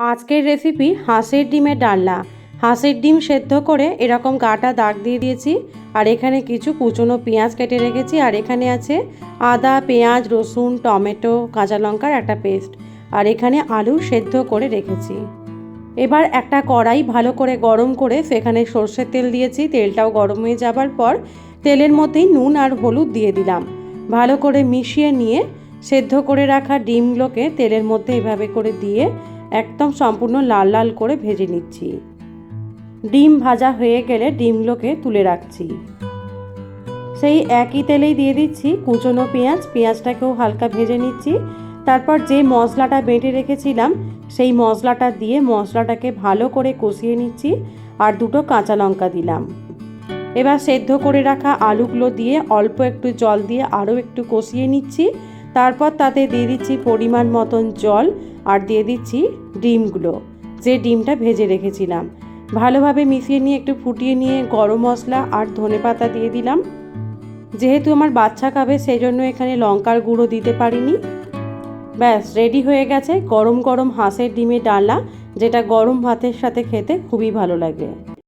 আজকের রেসিপি হাঁসের ডিমের ডালনা। হাঁসের ডিম সেদ্ধ করে এরকম গাটা দাগ দিয়ে দিয়েছি, আর এখানে কিছু কুচনো পেঁয়াজ কেটে রেখেছি, আর এখানে আছে আদা, পেঁয়াজ, রসুন, টমেটো, কাঁচা লঙ্কার একটা পেস্ট, আর এখানে আলু সেদ্ধ করে রেখেছি। এবার একটা কড়াই ভালো করে গরম করে সেখানে সর্ষের তেল দিয়েছি, তেলটাও গরম হয়ে যাবার পর তেলের মধ্যেই নুন আর হলুদ দিয়ে দিলাম। ভালো করে মিশিয়ে নিয়ে সেদ্ধ করে রাখা ডিমগুলোকে তেলের মধ্যে এভাবে করে দিয়ে একদম সম্পূর্ণ লাল লাল করে ভেজে নিচ্ছি। ডিম ভাজা হয়ে গেলে ডিমগুলোকে তুলে রাখছি। সেই একই তেলেই দিয়ে দিচ্ছি কুচনো পেঁয়াজ। পেঁয়াজটাকেও হালকা ভেজে নিচ্ছি। তারপর যে মশলাটা বেটে রেখেছিলাম, সেই মশলাটা দিয়ে মশলাটাকে ভালো করে কষিয়ে নিচ্ছি আর দুটো কাঁচা লঙ্কা দিলাম। এবার সেদ্ধ করে রাখা আলুগুলো দিয়ে অল্প একটু জল দিয়ে আরও একটু কষিয়ে নিচ্ছি। তারপর তাতে দিয়ে দিচ্ছি পরিমাণ মতন জল আর দিয়ে দিচ্ছি ডিমগুলো। যে ডিমটা ভেজে রেখেছিলাম। ভালোভাবে মিশিয়ে নিয়ে একটু ফুটিয়ে নিয়ে গরম মশলা আর ধনে পাতা দিয়ে দিলাম। যেহেতু আমার বাচ্চা খাবে সেই জন্য এখানে লঙ্কার গুঁড়ো দিতে পারিনি। ব্যাস, রেডি হয়ে গেছে গরম গরম হাঁসের ডিমের ডালনা, যেটা গরম ভাতের সাথে খেতে খুবই ভালো লাগে।